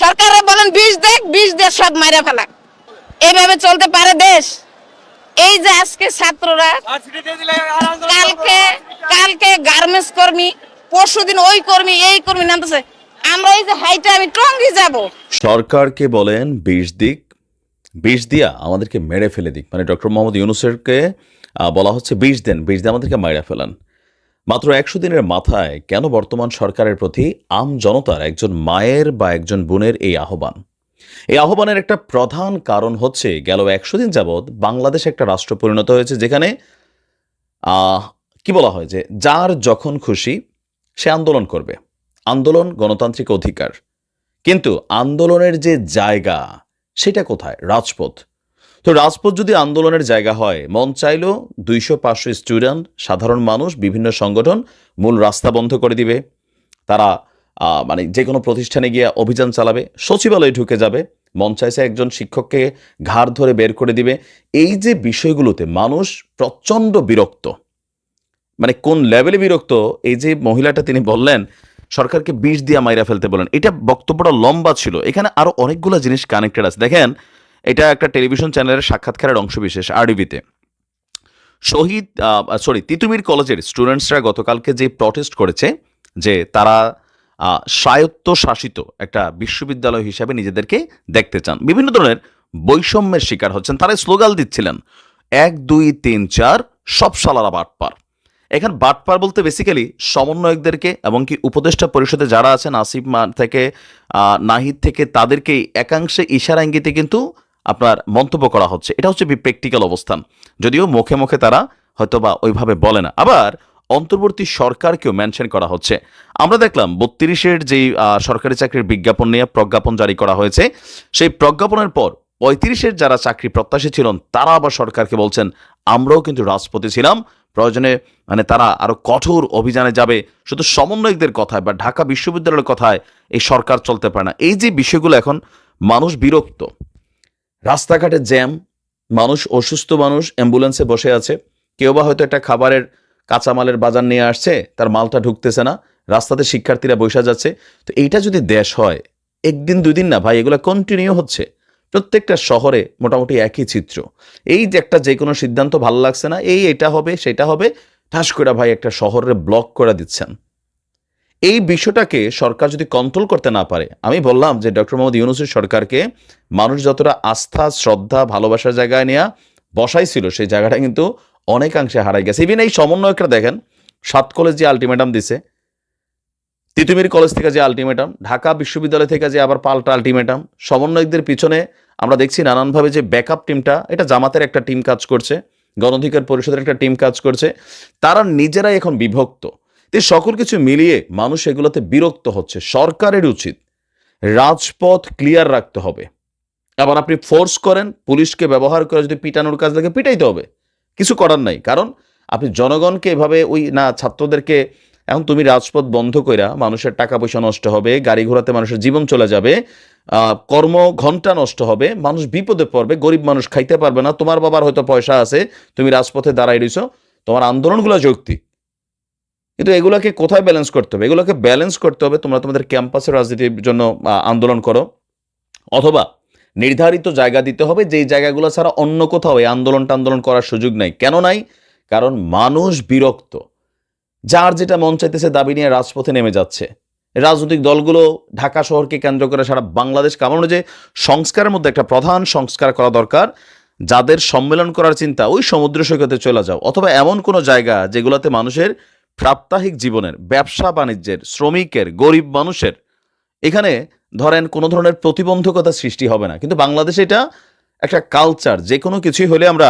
সরকারে বলেন বিষ দেখ, বিষ দিয়ে সব মাইরা ফেলা। এইভাবে চলতে পারে দেশ? এই যে আজকে ছাত্ররা কালকে কালকে গার্মেন্টস কর্মী, পরশুদিন ওই কর্মী, এই কর্মী নামতেছে। আমরা এই যে হাইটে আমি টঙ্গি যাব। সরকারকে বলেন বিষ দিক, বিষ দিয়া আমাদেরকে মেরে ফেলে দিক। মানে ডক্টর মোহাম্মদ ইউনুসেরকে বলা হচ্ছে বিষ দেন, বিষ দিয়ে আমাদেরকে মেরে ফেলান। মাত্র একশো দিনের মাথায় কেন বর্তমান সরকারের প্রতি আম জনতার একজন মায়ের বা একজন বোনের এই আহ্বান? এই আহ্বানের একটা প্রধান কারণ হচ্ছে গেল একশো দিন যাবৎ বাংলাদেশ একটা রাষ্ট্র পরিণত হয়েছে যেখানে কি বলা হয় যে যার যখন খুশি সে আন্দোলন করবে। আন্দোলন গণতান্ত্রিক অধিকার। কিন্তু আন্দোলনের যে জায়গা, সেটা কোথায়? রাজপথ। তো রাজপথ যদি আন্দোলনের জায়গা হয়, মন চাইলো দুইশো পাঁচশো স্টুডেন্ট, সাধারণ মানুষ, বিভিন্ন সংগঠন মূল রাস্তা বন্ধ করে দিবে। তারা মানে যে কোনো প্রতিষ্ঠানে গিয়ে অভিযান চালাবে, সচিবালয়ে ঢুকে যাবে, মন চাইছে একজন শিক্ষককে ঘাড় ধরে বের করে দিবে। এই যে বিষয়গুলোতে মানুষ প্রচণ্ড বিরক্ত মানে কোন লেভেলে বিরক্ত, এই যে মহিলাটা তিনি বললেন, সরকারকে বিষ দিয়ে মাইরা ফেলতে বলেন, এটা বক্তব্যটা লম্বা ছিল, এখানে আরও অনেকগুলো জিনিস কানেক্টেড আছে। দেখেন এটা একটা টেলিভিশন চ্যানেলের সাক্ষাৎকারের অংশবিশেষ আরডিবিতে শহীদ সরি তিতুমির কলেজের স্টুডেন্টসরা গতকালকে যে প্রটেস্ট করেছে যে তারা আহ, স্বায়ত্ত শাসিত একটা বিশ্ববিদ্যালয় হিসাবে নিজেদেরকে দেখতে চান বিভিন্ন ধরনের বৈষম্যের শিকার হচ্ছেন তারা স্লোগান দিচ্ছিলেন এক দুই তিন চার সব সালারা বাটপার। এখানে বাটপার বলতে বেসিক্যালি সমন্বয়কদেরকে এবং কি উপদেষ্টা পরিষদে যারা আছেন আসিফ মা থেকে নাহিদ থেকে তাদেরকে একাংশে ইশারা ইঙ্গিতে কিন্তু আপনার মন্তব্য করা হচ্ছে। এটা হচ্ছে প্র্যাকটিক্যাল অবস্থান। যদিও মুখে মুখে তারা হয়তো বা ওইভাবে বলে না। আবার অন্তর্বর্তী সরকারকেও মেনশন করা হচ্ছে। আমরা দেখলাম বত্রিশের যেই সরকারি চাকরির বিজ্ঞাপন নিয়ে প্রজ্ঞাপন জারি করা হয়েছে, সেই প্রজ্ঞাপনের পর পঁয়ত্রিশের যারা চাকরি প্রত্যাশী ছিলেন, তারা আবার সরকারকে বলছেন, আমরাও কিন্তু রাজপথে ছিলাম। প্রয়োজনে মানে তারা আরও কঠোর অভিযানে যাবে। শুধু সমন্বয়কদের কথায় বা ঢাকা বিশ্ববিদ্যালয়ের কথায় এই সরকার চলতে পারে না। এই যে বিষয়গুলো এখন মানুষ বিরক্ত রাস্তাঘাটে জ্যাম, মানুষ অসুস্থ মানুষ অ্যাম্বুলেন্সে বসে আছে। কেউ বা হয়তো একটা খাবারের কাঁচামালের বাজার নিয়ে আসছে, তার মালটা ঢুকতেছে না, রাস্তাতে শিক্ষার্থীরা বসে যাচ্ছে। তো এইটা যদি দেশ হয়, একদিন দুই দিন না ভাই, এগুলো কন্টিনিউ হচ্ছে। প্রত্যেকটা শহরে মোটামুটি একই চিত্র। এই যে একটা যে কোনো সিদ্ধান্ত ভালো লাগছে না, এই এটা হবে, সেটা হবে, ঠাস করে ভাই একটা শহরে ব্লক করে দিচ্ছেন। এই বিষয়টাকে সরকার যদি কন্ট্রোল করতে না পারে, আমি বললাম যে ডক্টর মোহাম্মদ ইউনুসের সরকারকে মানুষ যতটা আস্থা, শ্রদ্ধা, ভালোবাসার জায়গায় নেওয়া বসাইছিল সেই জায়গাটা কিন্তু অনেকাংশে হারাই গেছে। ইভিন এই সমন্বয়করা দেখেন, সাত কলেজ যে আলটিমেটাম দিছে, তিতুমির কলেজ থেকে যে আলটিমেটাম ঢাকা বিশ্ববিদ্যালয় থেকে যে আবার পাল্টা আলটিমেটাম সমন্বয়কদের পিছনে আমরা দেখছি নানানভাবে যে ব্যাকআপ টিমটা এটা জামাতের একটা টিম কাজ করছে, গণঅধিকার পরিষদের একটা টিম কাজ করছে, তারা নিজেরাই এখন বিভক্ত। তো সকল কিছু মিলিয়ে মানুষ এগুলোতে বিরক্ত হচ্ছে। সরকারের উচিত রাজপথ ক্লিয়ার রাখতে হবে। আবার আপনি ফোর্স করেন, পুলিশকে ব্যবহার করে যদি পিটানোর কাজ লাগে পিটাইতে হবে। কিছু করার নাই। কারণ আপনি জনগণকে এভাবে ওই না, ছাত্রদেরকে এখন তুমি রাজপথ বন্ধ কইরা মানুষের টাকা পয়সা নষ্ট হবে, গাড়ি ঘোড়াতে মানুষের জীবন চলে যাবে কর্ম ঘণ্টা নষ্ট হবে, মানুষ বিপদে পড়বে, গরিব মানুষ খাইতে পারবে না, তোমার বাবার হয়তো পয়সা আছে, তুমি রাজপথে দাঁড়াই রইছো, তোমার আন্দোলনগুলো যৌক্তিক। কিন্তু এগুলোকে কোথায় ব্যালেন্স করতে হবে? এগুলোকে ব্যালেন্স করতে হবে তোমরা তোমাদের ক্যাম্পাসের রাজনীতির জন্য আন্দোলন করো। অথবা নির্ধারিত জায়গা দিতে হবে, যেই জায়গাগুলো ছাড়া অন্য কোথাও এই আন্দোলন টান্দোলন করার সুযোগ নাই। কেন নাই? কারণ মানুষ বিরক্ত। যার যেটা মন চাইতেছে দাবি নিয়ে রাজপথে নেমে যাচ্ছে। রাজনৈতিক দলগুলো ঢাকা শহরকে কেন্দ্র করে সারা বাংলাদেশ কামানো যে সংস্কারের মধ্যে একটা প্রধান সংস্কার করা দরকার, যাদের সম্মেলন করার চিন্তা ওই সমুদ্র সৈকতে চলে যাও। অথবা এমন কোনো জায়গা যেগুলোতে মানুষের প্রাত্যহিক জীবনের, ব্যবসা বাণিজ্যের, শ্রমিকের, গরিব মানুষের, এখানে ধরেন কোনো ধরনের প্রতিবন্ধকতা সৃষ্টি হবে না। কিন্তু বাংলাদেশে এটা একটা কালচার যে কোনো কিছুই হলে আমরা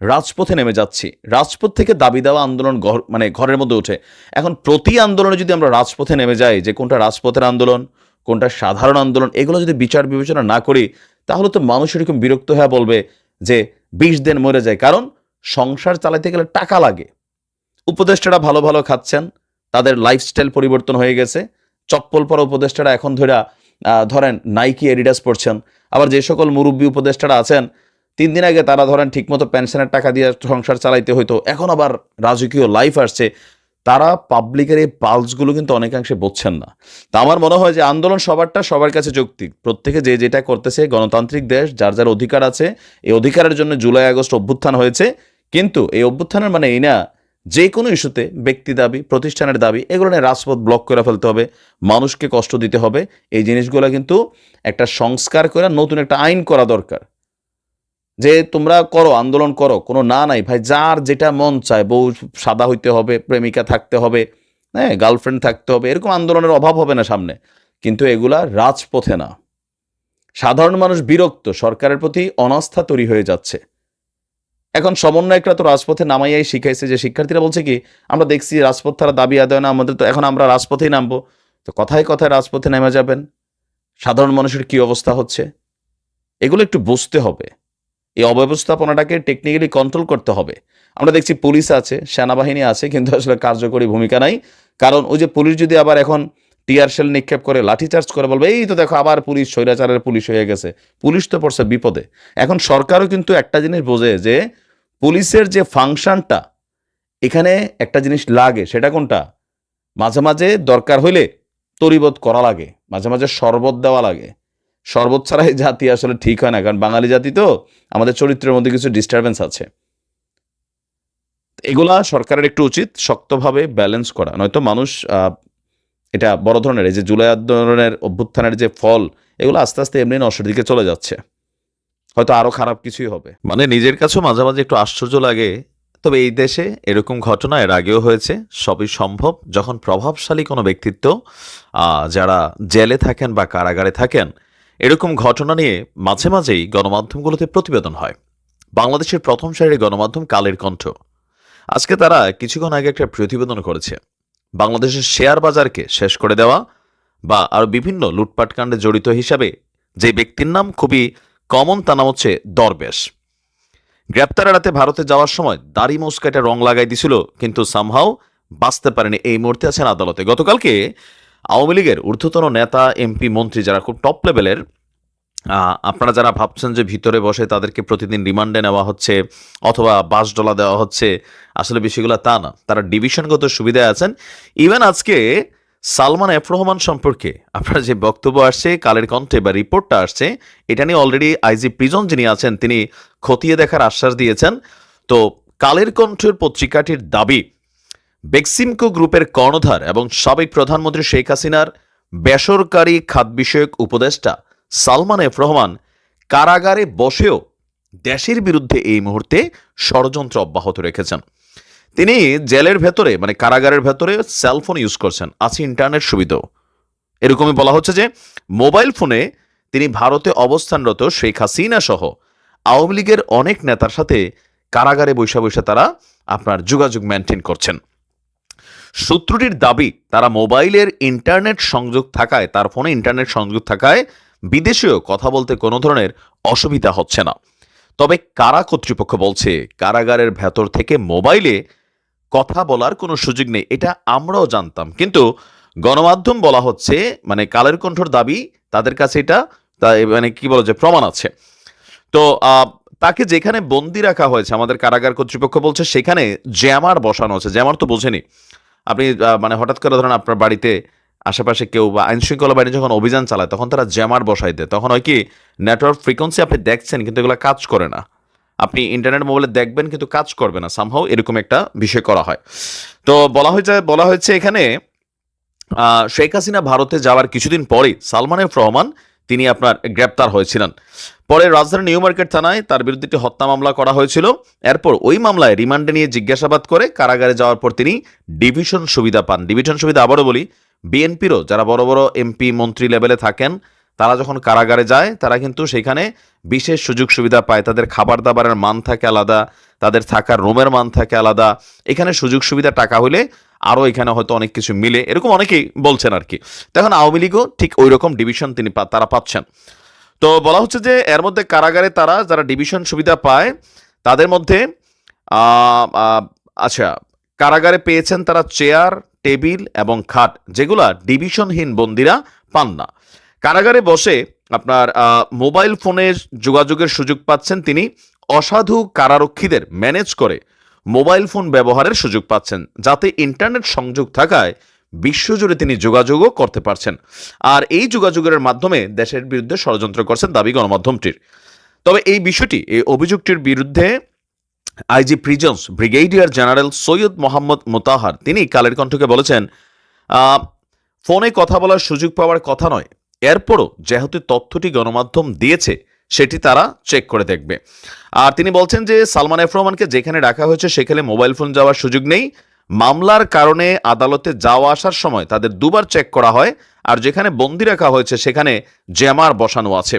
রাজপথে নেমে যাচ্ছি। রাজপথ থেকে দাবি দেওয়া আন্দোলন মানে ঘরের মধ্যে ওঠে। এখন প্রতি আন্দোলনে যদি আমরা রাজপথে নেমে যাই, যে কোনটা রাজপথের আন্দোলন, কোনটা সাধারণ আন্দোলন, এগুলো যদি বিচার বিবেচনা না করি, তাহলে তো মানুষ এরকম বিরক্ত হয়ে বলবে যে বিশ দিন মরে যায়। কারণ সংসার চালাতে গেলে টাকা লাগে। উপদেষ্টারা ভালো ভালো খাচ্ছেন, তাদের লাইফস্টাইল পরিবর্তন হয়ে গেছে। চপ্পল পরা উপদেষ্টারা এখন ধরা ধরেন নাইকি এডিডাস পড়ছেন আবার যে সকল মুরব্বী উপদেষ্টারা আছেন, তিন দিন আগে তারা ধরেন ঠিকমতো পেনশনের টাকা দিয়ে সংসার চালাইতে হইতো, এখন আবার রাজকীয় লাইফ আসছে। তারা পাবলিকের এই পালসগুলো কিন্তু অনেকাংশে বুঝছেন না। তা আমার মনে হয় যে আন্দোলন সবারটা সবার কাছে যৌক্তিক। প্রত্যেকে যে যেটা করতেছে, গণতান্ত্রিক দেশ, যার যার অধিকার আছে, এই অধিকারের জন্য জুলাই আগস্ট অভ্যুত্থান হয়েছে। কিন্তু এই অভ্যুত্থানের মানে এই না যে কোনো ইস্যুতে ব্যক্তি দাবি, প্রতিষ্ঠানের দাবি, এগুলো নিয়ে রাজপথ ব্লক করে ফেলতে হবে, মানুষকে কষ্ট দিতে হবে। এই জিনিসগুলো কিন্তু একটা সংস্কার করে নতুন একটা আইন করা দরকার। যে তোমরা করো, আন্দোলন করো, কোনো না নাই, ভাই, যার যেটা মন চায়, বউ সাদা হইতে হবে, প্রেমিকা থাকতে হবে হ্যাঁ গার্লফ্রেন্ড থাকতে হবে, এরকম আন্দোলনের অভাব হবে না সামনে। কিন্তু এগুলা রাজপথে না। সাধারণ মানুষ বিরক্ত, সরকারের প্রতি অনাস্থা তৈরি হয়ে যাচ্ছে। এখন সমন্বয়করা তো রাজপথে নামাইয়াই শিখাইছে যে শিক্ষার্থীরা বলছে কি, আমরা দেখছি রাজপথ তারা দাবি আদায় না, আমাদের তো এখন আমরা রাজপথেই নামবো। তো কথায় কথায় রাজপথে নেমে যাবেন। সাধারণ মানুষের কি অবস্থা হচ্ছে? এগুলো একটু বুঝতে হবে। এই অব্যবস্থাপনাটাকে টেকনিক্যালি কন্ট্রোল করতে হবে। আমরা দেখছি পুলিশ আছে, সেনাবাহিনী আছে, কিন্তু আসলে কার্যকরী ভূমিকা নাই। কারণ ওই যে পুলিশ যদি আবার এখন টিয়ার সেল নিক্ষেপ করে লাঠিচার্জ করে বলবে, এই তো দেখো আবার পুলিশ, স্বৈরাচারের পুলিশ হয়ে গেছে। পুলিশ তো পড়ছে বিপদে। এখন সরকারও কিন্তু একটা জিনিস বোঝে যে পুলিশের যে ফাংশনটা, এখানে একটা জিনিস লাগে, সেটা কোনটা? মাঝে মাঝে দরকার হইলে তরিবোধ করা লাগে, মাঝে মাঝে শরবত দেওয়া লাগে। শরবত ছাড়া জাতি আসলে ঠিক হয় না, কারণ বাঙালি জাতি তো আমাদের চরিত্রের মধ্যে কিছু ডিস্টারবেন্স আছে। এগুলা সরকারের একটু উচিত শক্তভাবে ব্যালেন্স করা, নয়তো মানুষ এটা বড় ধরনের, এই যে জুলাই আন্দোলনের অভ্যুত্থানের যে ফল, এগুলো আস্তে আস্তে এমনি নষ্টের দিকে চলে যাচ্ছে। হয়তো আরও খারাপ কিছুই হবে। মানে নিজের কাছেও মাঝে মাঝে একটু আশ্চর্য লাগে। তবে এই দেশে এরকম ঘটনা এর আগেও হয়েছে। সবই সম্ভব। যখন প্রভাবশালী কোনো ব্যক্তিত্ব যারা জেলে থাকেন বা কারাগারে থাকেন, এরকম ঘটনা নিয়ে মাঝে মাঝেই গণমাধ্যমগুলোতে প্রতিবেদন হয়। বাংলাদেশের প্রথম সারির গণমাধ্যম কালের কণ্ঠ। আজকে তারা কিছুক্ষণ আগে একটা প্রতিবেদন করেছে। বাংলাদেশের শেয়ার বাজারকে শেষ করে দেওয়া বা আরও বিভিন্ন লুটপাট কাণ্ডে জড়িত হিসাবে যে ব্যক্তির নাম খুবই কমন তা নাম হচ্ছে দরবেশ। গ্রেপ্তার এড়াতে ভারতে যাওয়ার সময় দাড়ি মুসকাটে রং লাগাই দিছিল, কিন্তু সামহাও বাঁচতে পারেনি। এই মুহূর্তে আছেন আদালতে। গতকালকে আওয়ামী লীগের ঊর্ধ্বতন নেতা, এমপি, মন্ত্রী যারা খুব টপ লেভেলের আপনারা যারা ভাবছেন যে ভিতরে বসে তাদেরকে প্রতিদিন রিমান্ডে নেওয়া হচ্ছে অথবা বাস ডলা দেওয়া হচ্ছে, আসলে বিষয়গুলো তা না। তারা ডিভিশনগত সুবিধায় আছেন। ইভেন আজকে সালমান এফ রহমান সম্পর্কে আপনার যে বক্তব্য আসছে, কালের কণ্ঠে বা রিপোর্টটা আসছে, এটা নিয়ে অলরেডি আইজি প্রিজন যিনি আছেন, তিনি খতিয়ে দেখার আশ্বাস দিয়েছেন। তো কালের কণ্ঠের পত্রিকাটির দাবি, বেক্সিমকো গ্রুপের কর্ণধার এবং সাবেক প্রধানমন্ত্রী শেখ হাসিনার বেসরকারি খাত বিষয়ক উপদেষ্টা সালমান এফ রহমান কারাগারে বসেও দেশের বিরুদ্ধে এই মুহূর্তে ষড়যন্ত্র অব্যাহত রেখেছেন। তিনি জেলের ভেতরে মানে কারাগারের ভেতরে সেলফোন ইউজ করছেন। আছে ইন্টারনেট সুবিধাও। এরকমই বলা হচ্ছে যে মোবাইল ফোনে তিনি ভারতে অবস্থানরত শেখ হাসিনা সহ আওয়ামী লীগের অনেক নেতার সাথে কারাগারে বৈশা বৈশা তারা আপনার যোগাযোগ মেনটেন করছেন। সূত্রটির দাবি, তারা মোবাইলের ইন্টারনেট সংযোগ থাকায়, তার ফোনে ইন্টারনেট সংযোগ থাকায় বিদেশেও কথা বলতে কোনো ধরনের অসুবিধা হচ্ছে না। তবে কারা কর্তৃপক্ষ বলছে, কারাগারের ভেতর থেকে মোবাইলে কথা বলার কোনো সুযোগ নেই, এটা আমরাও জানতাম। কিন্তু গণমাধ্যম বলা হচ্ছে মানে কালের কণ্ঠর দাবি, তাদের কাছে এটা মানে কি বলো যে প্রমাণ আছে। তো তাকে যেখানে বন্দি রাখা হয়েছে, আমাদের কারাগার কর্তৃপক্ষ বলছে, সেখানে জ্যামার বসানো আছে জ্যামার তো বোঝেনি। আপনি মানে হঠাৎ করে ধরেন আপনার বাড়িতে আশেপাশে কেউ বা আইনশৃঙ্খলা বাহিনী যখন অভিযান চালায়, তখন তারা জ্যামার বসাই দেয়। তখন হয় কি নেটওয়ার্ক ফ্রিকোয়েন্সি আপনি দেখছেন, কিন্তু এগুলো কাজ করে না। আপনি ইন্টারনেট মোবাইলে দেখবেন কিন্তু কাজ করবে না। সামহাও এরকম একটা বিষয় করা হয়। তো বলা হয়েছে বলা হয়েছে এখানে শেখ হাসিনা ভারতে যাওয়ার কিছুদিন পরেই সালমান এফ রহমান তিনি আপনার গ্রেপ্তার হয়েছিলেন। পরে রাজধানী নিউ মার্কেট থানায় তার বিরুদ্ধে একটি হত্যা মামলা করা হয়েছিল। এরপর ওই মামলায় রিমান্ডে নিয়ে জিজ্ঞাসাবাদ করে কারাগারে যাওয়ার পর তিনি ডিভিশন সুবিধা পান। ডিভিশন সুবিধা আবারও বলি, বিএনপিরও যারা বড় বড় এমপি, মন্ত্রী লেভেলে থাকেন তারা যখন কারাগারে যায়, তারা কিন্তু সেখানে বিশেষ সুযোগ সুবিধা পায়। তাদের খাবার দাবারের মান থাকে আলাদা, তাদের থাকার রুমের মান থাকে আলাদা। এখানে সুযোগ সুবিধা টাকা হলে আরও এখানে হয়তো অনেক কিছু মিলে, এরকম অনেকেই বলছেন আর কি তখন আওয়ামী লীগও ঠিক ওই রকম ডিভিশন তিনি তারা পাচ্ছেন। তো বলা হচ্ছে যে এর মধ্যে কারাগারে তারা যারা ডিভিশন সুবিধা পায়, তাদের মধ্যে আচ্ছা কারাগারে পেয়েছেন তারা চেয়ার টেবিল এবং খাট, যেগুলা ডিভিশনহীন বন্দিরা পান না। কারাগারে বসে আপনার মোবাইল ফোনের যোগাযোগের সুযোগ পাচ্ছেন তিনি। অসাধু কারারক্ষীদের ম্যানেজ করে মোবাইল ফোন ব্যবহারের সুযোগ পাচ্ছেন, যাতে ইন্টারনেট সংযোগ থাকায় বিশ্বজুড়ে তিনি যোগাযোগও করতে পারছেন। আর এই যোগাযোগের মাধ্যমে দেশের বিরুদ্ধে ষড়যন্ত্র করছেন দাবি গণমাধ্যমটির। তবে এই বিষয়টি, এই অভিযোগটির বিরুদ্ধে IG prisons brigadier general Syed Mohammad Motahar, তিনি কালের কণ্ঠকে বলেছেন ফোনে কথা বলার সুযোগ পাওয়ার কথা নয় এরপরও যেহেতু তথ্যটি গণমাধ্যম দিয়েছে, সেটি তারা চেক করে দেখবে। আর তিনি বলছেন যে, সালমান এফ রহমানকে যেখানে রাখা হয়েছে, সেখানে মোবাইল ফোন যাওয়ার সুযোগ নেই। মামলার কারণে আদালতে যাওয়া আসার সময় তাদের দুবার চেক করা হয়, আর যেখানে বন্দি রাখা হয়েছে, সেখানে জ্যামার বসানো আছে।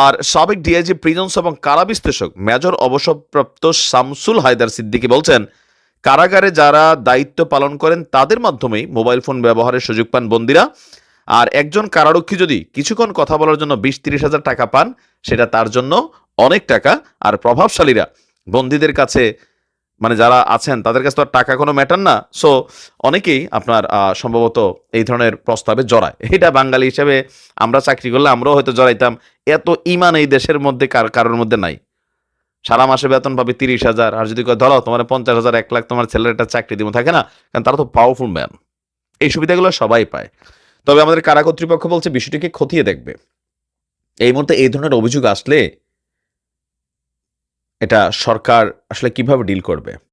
আর সাবেক ডিআইজি প্রিজন্স এবং কারা বিশ্লেষক মেজর অবসরপ্রাপ্ত শামসুল হায়দার সিদ্দিকী বলছেন, কারাগারে যারা দায়িত্ব পালন করেন, তাদের মাধ্যমেই মোবাইল ফোন ব্যবহারের সুযোগ পান বন্দিরা। আর একজন কারারক্ষী যদি কিছুক্ষণ কথা বলার জন্য বিশ তিরিশ হাজার টাকা পান, সেটা তার জন্য অনেক টাকা। আর প্রভাবশালীরা, বন্দীদের কাছে মানে যারা আছেন, তাদের কাছে তো আর টাকা কোনো ম্যাটার না। সো অনেকেই আপনার সম্ভবত এই ধরনের প্রস্তাবে জড়ায়। এটা বাঙালি হিসেবে আমরা চাকরি করলে আমরাও হয়তো জড়াইতাম। এত ইমান এই দেশের মধ্যে কার, কারোর মধ্যে নাই। সারা মাসে বেতন পাবে তিরিশ হাজার, আর যদি ধরো তোমার পঞ্চাশ হাজার, এক লাখ তোমার ছেলের একটা চাকরি দিব, থাকে না? কারণ তারা তো পাওয়ারফুল ম্যান এই সুবিধাগুলো সবাই পায়। তবে আমাদের কারা কর্তৃপক্ষ বলছে বিষয়টিকে খতিয়ে দেখবে। এই মুহূর্তে এই ধরনের অভিযোগ আসলে এটা সরকার আসলে কীভাবে ডিল করবে?